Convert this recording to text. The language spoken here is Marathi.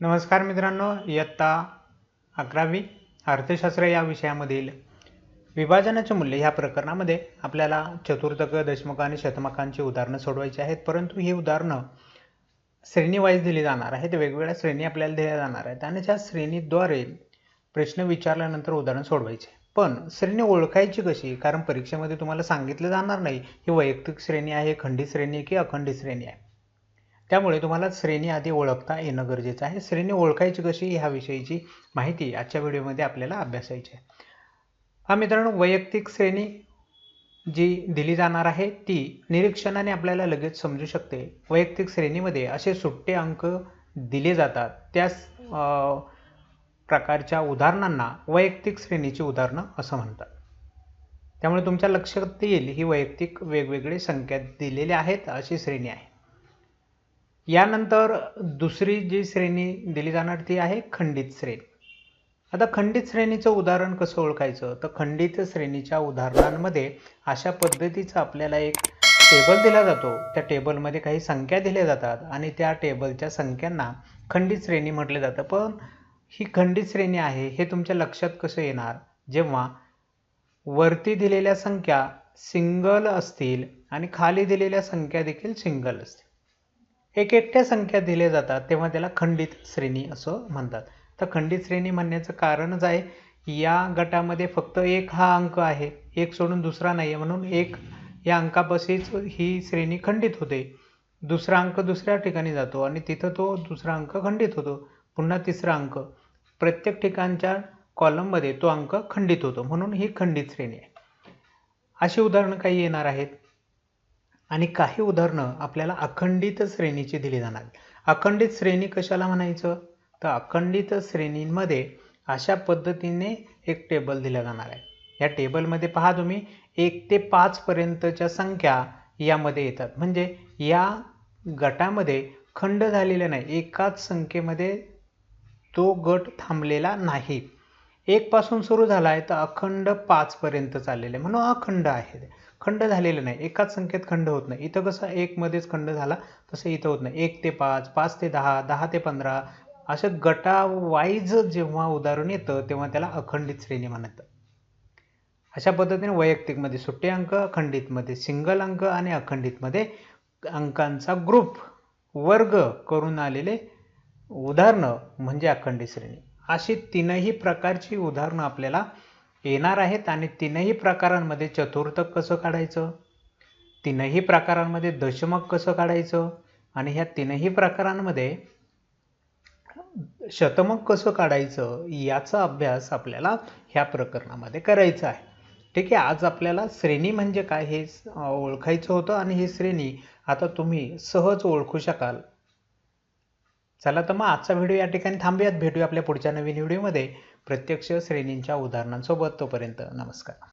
नमस्कार मित्रांनो इयत्ता अकरावी अर्थशास्त्र या विषयामधील विभाजनाचे मूल्य ह्या प्रकरणामध्ये आपल्याला चतुर्थक दशमक आणि शतमकांची उदाहरणं सोडवायची आहेत. परंतु ही उदाहरणं श्रेणीवाईज दिली जाणार आहेत. वेगवेगळ्या श्रेणी आपल्याला दिल्या जाणार आहेत आणि त्या श्रेणीद्वारे प्रश्न विचारल्यानंतर उदाहरण सोडवायचे पण श्रेणी ओळखायची कशी? कारण परीक्षेमध्ये तुम्हाला सांगितलं जाणार नाही ही वैयक्तिक श्रेणी आहे खंडित श्रेणी की अखंडित श्रेणी आहे. त्यामुळे तुम्हाला श्रेणी आधी ओळखता येणं गरजेचं आहे. श्रेणी ओळखायची कशी ह्या विषयीची माहिती आजच्या व्हिडिओमध्ये आपल्याला अभ्यासायची आहे. हा मित्रांनो वैयक्तिक श्रेणी जी दिली जाणार आहे ती निरीक्षणाने आपल्याला लगेच समजू शकते. वैयक्तिक श्रेणीमध्ये असे सुट्टे अंक दिले जातात. त्याच प्रकारच्या उदाहरणांना वैयक्तिक श्रेणीची उदाहरणं असं म्हणतात. त्यामुळे तुमच्या लक्षात येईल ही वैयक्तिक वेगवेगळे संख्या दिलेल्या आहेत अशी श्रेणी आहे. यानंतर दुसरी जी श्रेणी दिली जाणार ती आहे खंडित श्रेणी. आता खंडित श्रेणीचं उदाहरण कसं ओळखायचं? तर खंडित श्रेणीच्या उदाहरणांमध्ये अशा पद्धतीचं आपल्याला एक टेबल दिला जातो. त्या टेबलमध्ये काही संख्या दिल्या जातात आणि त्या टेबलच्या संख्यांना खंडित श्रेणी म्हटलं जातं. पण ही खंडित श्रेणी आहे हे तुमच्या लक्षात कसं येणार? जेव्हा वरती दिलेल्या संख्या सिंगल असतील आणि खाली दिलेल्या संख्या देखील सिंगल असतील. एक एकट्या संख्या दिल्या जातात तेव्हा त्याला खंडित श्रेणी असं म्हणतात. तर खंडित श्रेणी म्हणण्याचं कारणच आहे या गटामध्ये फक्त एक हा अंक आहे एक सोडून दुसरा नाही आहे म्हणून एक या अंकापाशीच ही श्रेणी खंडित होते. दुसरा अंक दुसऱ्या ठिकाणी जातो आणि तिथं तो दुसरा अंक खंडित होतो. पुन्हा तिसरा अंक. प्रत्येक ठिकाणच्या कॉलममध्ये तो अंक खंडित होतो. म्हणून ही खंडित श्रेणी आहे. अशी उदाहरणं काही येणार आहेत. आणि काही उदाहरणं आपल्याला अखंडित श्रेणीची दिली जाणार. अखंडित श्रेणी कशाला म्हणायचं? तर अखंडित श्रेणींमध्ये अशा पद्धतीने एक टेबल दिला जाणार आहे. या टेबलमध्ये पहा तुम्ही एक ते पाचपर्यंतच्या संख्या यामध्ये येतात. म्हणजे या गटामध्ये खंड झालेले नाही. एकाच संख्येमध्ये तो गट थांबलेला नाही. एकपासून सुरू झाला आहे तर अखंड पाचपर्यंत चाललेलं. आहे म्हणून अखंड आहे खंड झालेलं नाही. एकाच संख्येत खंड होत नाही. इथं कसं एकमध्येच खंड झाला तसं इथं होत नाही. एक ते पाच पाच ते दहा दहा ते पंधरा असं गटावाईज जेव्हा उदाहरण येतं तेव्हा त्याला अखंडित श्रेणी म्हणतात. अशा पद्धतीने वैयक्तिकमध्ये सुट्टे अंक अखंडितमध्ये सिंगल अंक आणि अखंडितमध्ये अंकांचा ग्रुप वर्ग करून आलेले उदाहरणं म्हणजे अखंडित श्रेणी. अशी तीनही प्रकारची उदाहरणं आपल्याला येणार आहेत आणि तीनही प्रकारांमध्ये चतुर्थक कसं काढायचं? तीनही प्रकारांमध्ये दशमक कसं काढायचं? आणि ह्या तीनही प्रकारांमध्ये शतमक कसं काढायचं? याचा अभ्यास आपल्याला ह्या प्रकरणामध्ये करायचा आहे. ठीक आहे आज आपल्याला श्रेणी म्हणजे काय हे ओळखायचं होतं आणि ही श्रेणी आता तुम्ही सहज ओळखू शकाल. चला तर मग आजचा व्हिडिओ या ठिकाणी थांबूयात. भेटूया आपल्या पुढच्या नवीन व्हिडिओमध्ये. प्रत्यक्ष श्रेणींच्या उदाहरणांसोबत तोपर्यंत नमस्कार.